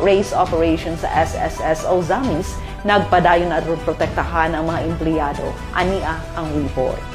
race operations sa SSS Ozamis, nagpadayon at protektahan ang mga empleyado. Ania ang report.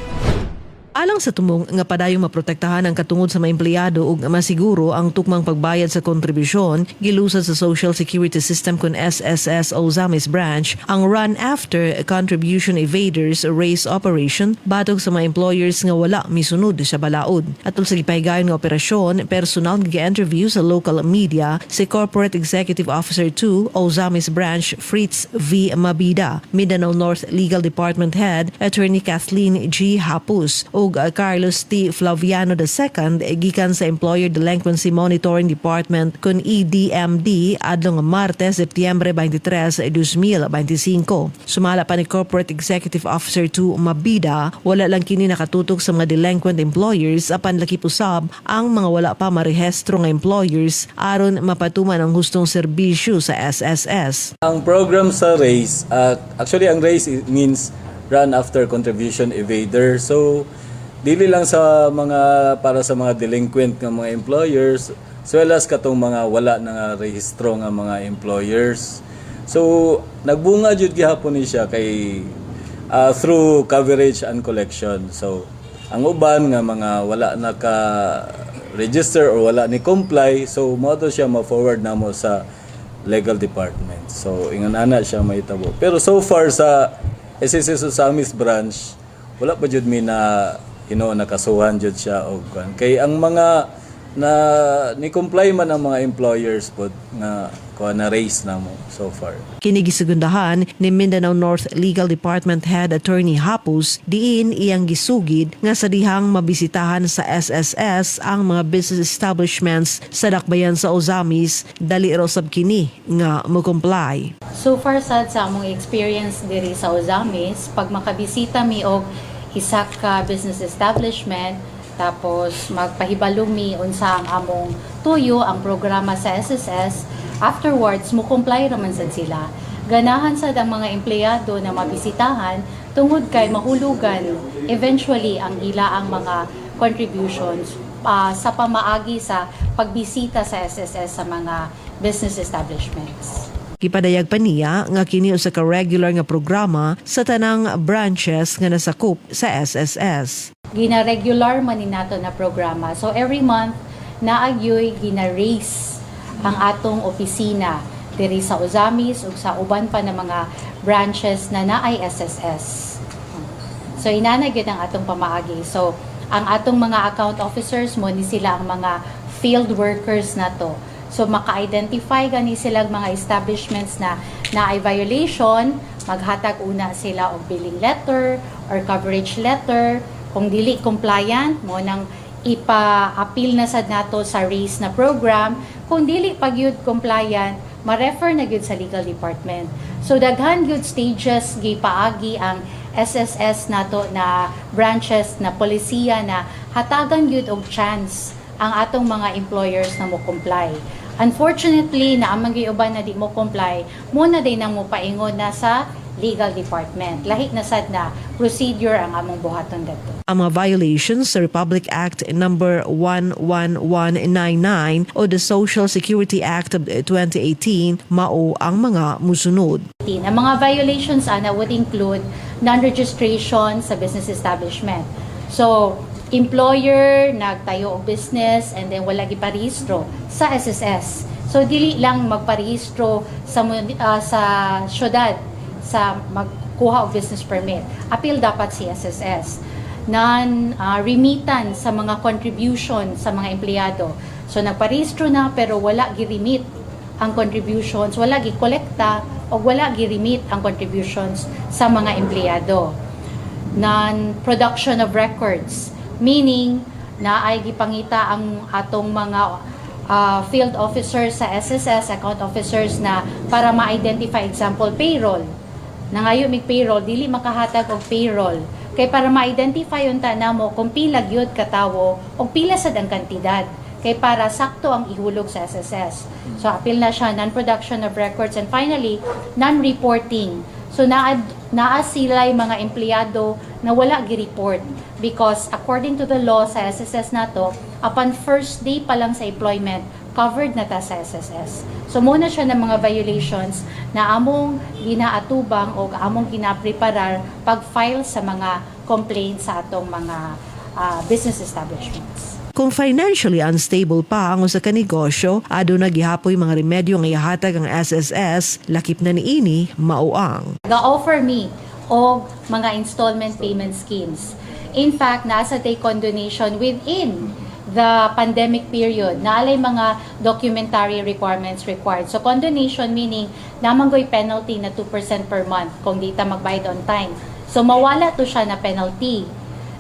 Alang sa tumong nga padayong maprotektahan ang katungod sa mga empleyado ug masiguro ang tukmang pagbayad sa kontribusyon gilusad sa Social Security System kun SSS Ozamis branch ang run after contribution evaders race operation batog sa mga employers nga wala misunod sa balaod. Atol sa gipahigayon nga operasyon, personal nga interview sa local media si Corporate Executive Officer 2 Ozamis branch Fritz V. Mabida, Mindanao North Legal Department Head Attorney Kathleen G. Hapus ug uh, Carlos T. Flaviano II gikan sa Employer Delinquency Monitoring Department kun EDMD adlong Martes, Setyembre 23, 2025. Sumala pa ni Corporate Executive Officer 2 Mabida, wala lang kini nakatutok sa mga delinquent employers apan laki pusab ang mga wala pa marehestro nga employers aron mapatuman ang hustong serbisyo sa SSS. Ang program sa RACE, uh, actually ang RACE means Run After Contribution Evader. So, dili lang sa mga, para sa mga delinquent ng mga employers, as well as katong mga wala na nga rehistro nga mga employers. So, nagbunga jud gihapon ni siya kay uh, through coverage and collection. So, ang uban nga mga wala na ka register or wala ni comply, so mo siya ma-forward namo sa legal department. So, ingon ana siya may tabo. Pero so far sa SSS Osamis branch, wala pa jud mi na you know, nakasuhan jud siya og kuan. Kay ang mga na ni comply man ang mga employers pod nga kuan na raise namo so far. Kinigisegundahan ni Mindanao North Legal Department Head Attorney Hapus diin iyang gisugid nga sa dihang mabisitahan sa SSS ang mga business establishments sa dakbayan sa Ozamis dali raw sab kini nga mo-comply. So far sad sa among experience diri sa Ozamis, pag makabisita mi og isa ka business establishment, tapos magpahibalo mi unsa ang among tuyo ang programa sa SSS, afterwards mo comply raman sad sila. Ganahan sad ang mga empleyado na mabisitahan tungod kay mahulugan eventually ang ila ang mga contributions ah, sa pamaagi sa pagbisita sa SSS sa mga business establishments. Gipadayag pa niya nga kini usa ka regular nga programa sa tanang branches nga nasakop sa SSS. gina-regular man ni nato na programa. So every month naagyoy gina-raise ang atong opisina diri sa Ozamis ug sa uban pa na mga branches na naay SSS. So inana gyud ang atong pamaagi. So ang atong mga account officers mo ni sila ang mga field workers nato. So maka-identify gani sila mga establishments na naay violation, maghatag una sila og billing letter or coverage letter. Kung dili compliant, mo nang ipa-appeal na sad nato sa raise na program. Kung dili pag yun compliant, ma-refer na gyud sa legal department. So daghan gyud stages gipaagi ang SSS nato na branches na polisiya na hatagan gyud og chance ang atong mga employers na mo comply. Unfortunately, na amang uban na di mo comply, mo na din nang mo paingon na sa legal department. Lahi na sad na procedure ang among buhaton dito. Ang mga violations sa Republic Act number 11199 o the Social Security Act of 2018 mao ang mga musunod. Ang mga violations ana would include non-registration sa business establishment. So, employer nagtayo og business and then wala giparehistro sa SSS. So dili lang magparehistro sa ah, sa syudad sa magkuha og business permit. Appeal dapat si SSS. Non-remittance sa mga contribution sa mga empleyado. So nagparehistro na pero wala gi-remit ang contributions, wala gi-kolekta o wala gi-remit ang contributions sa mga empleyado. Non-production of records, meaning na ay gipangita ang atong mga ah, field officers sa SSS, account officers na para ma-identify example payroll. Na ngayon mig payroll, dili makahatag og payroll. Kay para ma-identify yung tana mo kung pila gyud katawo o pila sad ang kantidad kay para sakto ang ihulog sa SSS. So appeal na siya non-production of records and finally non-reporting. So naa naa sila mga empleyado na wala gi-report because according to the law sa SSS nato upon first day pa lang sa employment covered na ta sa SSS. So muna siya ng mga violations na among ginaatubang o among ginapreparar pag-file sa mga complaints sa atong mga ah, business establishments. Kung financially unstable pa ang usa ka negosyo, ado na gihapoy mga remedyo nga ihatag ang SSS, lakip na niini mauang. ga-offer me og mga installment payment schemes. In fact, nasa take on donation within the pandemic period na alay mga documentary requirements required. So condonation meaning namanggoy penalty na 2% per month kung di magbayad on time. So mawala to siya na penalty.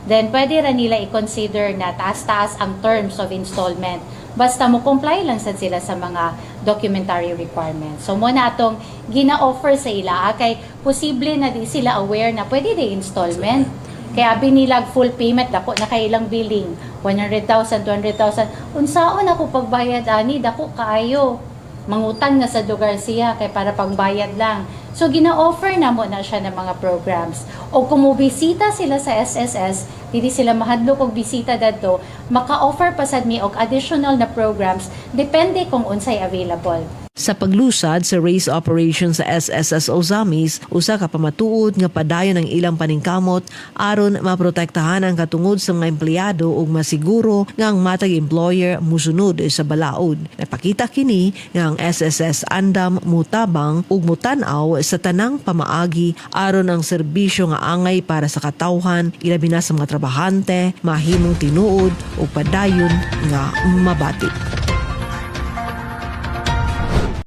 Then pwede ra nila i-consider na taas-taas ang terms of installment. Basta mo comply lang sad sila sa mga documentary requirements. So muna atong gina-offer sa ila ah, kay posible na di sila aware na pwede di installment. Kaya binilag full payment dako na kay ilang billing 100,000, 200,000. Unsaon ako pagbayad ani dako kaayo. Mangutang na sa lugar siya kay para pangbayad lang. So gina-offer na mo na siya ng mga programs. O kung mubisita sila sa SSS, dili sila mahadlok og bisita dadto, maka-offer pa sad mi og additional na programs depende kung unsay available. Sa paglusad sa race operation sa SSS Ozamis, usa ka pamatuod nga padayon ang ilang paningkamot aron maprotektahan ang katungod sa mga empleyado ug masiguro nga ang matag employer musunod sa balaod. Napakita kini nga ang SSS andam mutabang ug mutan-aw sa tanang pamaagi aron ang serbisyo nga angay para sa katawhan ilabi na sa mga trabahante mahimong tinuod ug padayon nga mabati.